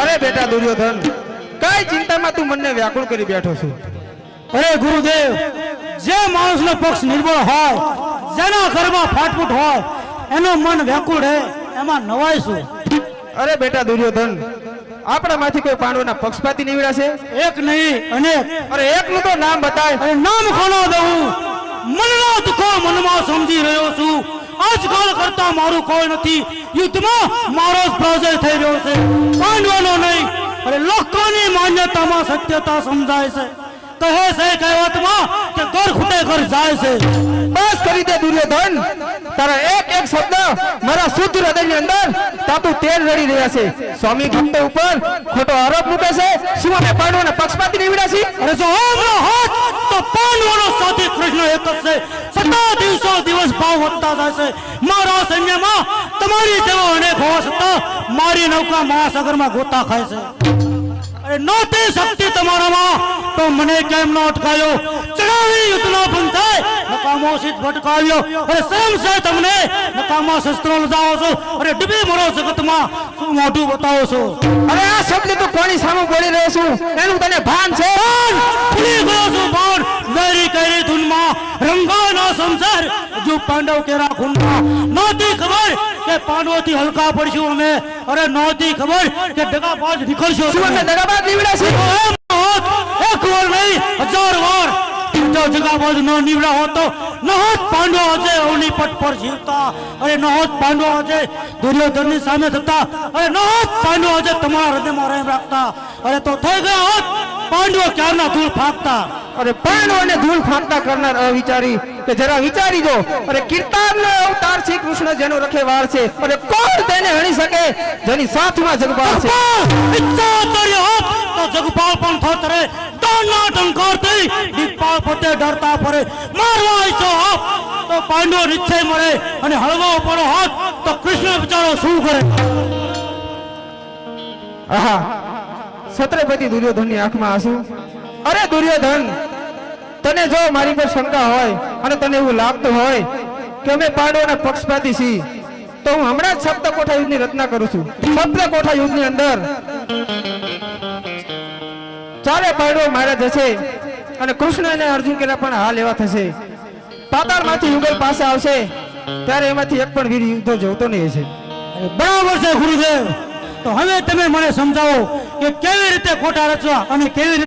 અરે બેટા દુર્યોધન કઈ ચિંતામાં તું મને વ્યાકુળ કરી બેઠો છું? અરે ગુરુદેવ જે માણસનો પક્ષ નિર્બળ હોય જેના ઘરમાં ફાટફૂટ હોય એનું મન વ્યાકુળ હે એમાં નવાય શું? અરે બેટા દુર્યોધન આપણામાંથી કોઈ પાંડવોના પક્ષપાતી નીવડ્યા છે? એક નહીં અનેક. અરે એકનું તો નામ બતાય. અરે નામ ખાનો દઉં? મનનો દુખો મનમાં સમજી રહ્યો છું. આજકાલ કરતા મારું કોઈ નથી. યુદ્ધમાં મારો જ પરાજય થઈ રહ્યો છે. પાંડવાનો નહીં અરે લોકોની માન્યતામાં સત્યતા સમજાય છે. કહે છે કહેવતમાં કે ઘર ખૂટે ઘર જાય છે. બસ કરી દે દુર્યોધન. તારા એક એક શબ્દ મારા શુદ્ધ હૃદયની અંદર તાતું તેલ રડી રહ્યા છે. સ્વામી ભક્ત ઉપર ખોટો આરોપ મૂકે છે. શું અમે પાંડવોના પક્ષપાતી નીવડ્યા છીએ અરે જો હોત તો પાંડવોનો સાથી કૃષ્ણ એક જ છે. ભાવ વધતા જશે મારા સૈન્યમાં તમારી જેવો અનેક હોવા છતાં મારી નૌકા મહાસાગરમાં ગોતા ખાય છે. અરે નહોતી શક્તિ તમારામાં. તો મને કેમ ન અટકાયો? ચડાવી યુદ્ધનો બંધ થાય નકામો સિદ્ધ ભટકાવ્યો. અરે સેમ છે તમને? નકામા શસ્ત્રો લજાવો છો. અરે ડૂબી મરો જગતમાં. શું મોઢું બતાવો છો? અરે આ શબ્દ તો કોની સામે બોલી રહ્યો છું? એનું તને ભાન છે ભૂલી ગયો છું પણ વેરી કરી ધૂનમાં રંગો નો સંસાર હજુ પાંડવ કેરા ખૂનમાં નહોતી ખબર કે પાંડવોથી હલકા પડશું અમે. અરે નહોતી ખબર કે ડગાબાજ નીકળશો શું અમે દગાબાજ નીવડ્યા છીએ એમ ન હોત, એક વાર નહીં હજાર વાર. ન નીવડા હોત પાંડવો આજે અવનીપટ પર જીવતા. અરે ન પાંડવો આજે દુર્યોધનની સામે થતા. અરે ન પાંડવો આજે તમારા હૃદયમાં રહેમ રાખતા. અરે તો થઈ ગયા હોત પાંડવો ક્યારના ધૂળ ફાંકતા? અરે પાંડવોને ધૂળ ફાંકતા કરનાર અવિચારી કે જરા વિચારી જો અરે કીર્તાનનો અવતાર શ્રી કૃષ્ણ જેનો રખેવાળ છે. અને કોણ તેને હણી શકે? જેની સાથમાં જગપાલ છે. ઈચ્છા તરી હોત તો જગપાલ પણ થોત રે. ડોના ટંકારથી દીપાલ પોતે ડરતા ફરે. મારવા ઈચ્છો હોત તો પાંડવો નિશ્ચય મરે. અને હળવો પડો હોત તો કૃષ્ણ બિચારો શું કરે? આહા. છત્રપતિ દુર્યોધનની આંખમાં આંસુ. અરે દુર્યોધન તને જો મારી પર શંકા હોય અને તને એવું લાગતું હોય કે અમે પાંડવોના પક્ષપાતી છીએ, તો હું હમણાં જ સપ્તકોઠા યુદ્ધની રચના કરું છું. સપ્તકોઠા યુદ્ધની અંદર ચારે પાંડવો મારા જશે અને કૃષ્ણ અને અર્જુન કેરા પણ હાલ એવા થશે. પાતાળમાંથી યુગલ પાસે આવશે, ત્યારે એમાંથી એક પણ વીર યુદ્ધ જોતો નહીં અરે બરાબર છે, ગુરુદેવ. તો હવે તમે મને સમજાવો કે કેવી રીતે ખોટા રચવા અને કેવી રીતે